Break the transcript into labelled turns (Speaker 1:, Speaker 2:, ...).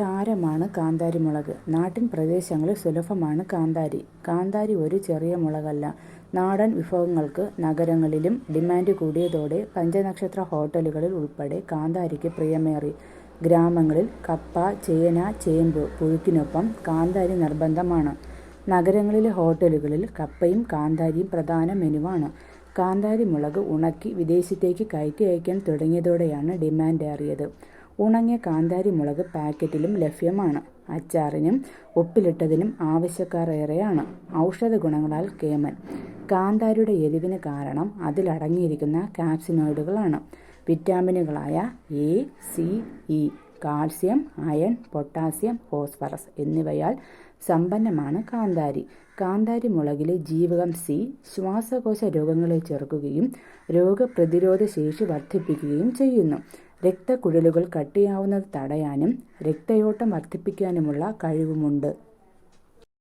Speaker 1: താരമാണ് കാന്താരി മുളക്. നാട്ടിൻ പ്രദേശങ്ങളിൽ സുലഭമാണ് കാന്താരി. കാന്താരി ഒരു ചെറിയ മുളകല്ല. നാടൻ വിഭവങ്ങൾക്ക് നഗരങ്ങളിലും ഡിമാൻഡ് കൂടിയതോടെ പഞ്ചനക്ഷത്ര ഹോട്ടലുകളിൽ ഉൾപ്പെടെ കാന്താരിക്ക് പ്രിയമേറി. ഗ്രാമങ്ങളിൽ കപ്പ, ചേന, ചേമ്പ് പുഴുക്കിനൊപ്പം കാന്താരി നിർബന്ധമാണ്. നഗരങ്ങളിലെ ഹോട്ടലുകളിൽ കപ്പയും കാന്താരിയും പ്രധാന മെനുവാണ്. കാന്താരി മുളക് ഉണക്കി വിദേശത്തേക്ക് കയറ്റി അയക്കാൻ തുടങ്ങിയതോടെയാണ് ഡിമാൻഡ് ഏറിയത്. ഉണങ്ങിയ കാന്താരി മുളക് പാക്കറ്റിലും ലഭ്യമാണ്. അച്ചാറിനും ഉപ്പിലിട്ടതിനും ആവശ്യക്കാർ ഏറെയാണ്. ഔഷധ ഗുണങ്ങളാൽ കേമൻ. കാന്താരിയുടെ എരിവിന് കാരണം അതിലടങ്ങിയിരിക്കുന്ന കാപ്സിനോയിഡുകളാണ്. വിറ്റാമിനുകളായ A, C, E, calcium, iron, potassium, phosphorus എന്നിവയാൽ സമ്പന്നമാണ് കാന്താരി. കാന്താരി മുളകിലെ ജീവകം സി ശ്വാസകോശ രോഗങ്ങളെ ചെറുക്കുകയും രോഗപ്രതിരോധ ശേഷി വർദ്ധിപ്പിക്കുകയും ചെയ്യുന്നു. രക്തക്കുഴലുകൾ കട്ടിയാവുന്നത് തടയാനും രക്തയോട്ടം വർദ്ധിപ്പിക്കാനുമുള്ള കഴിവുമുണ്ട്.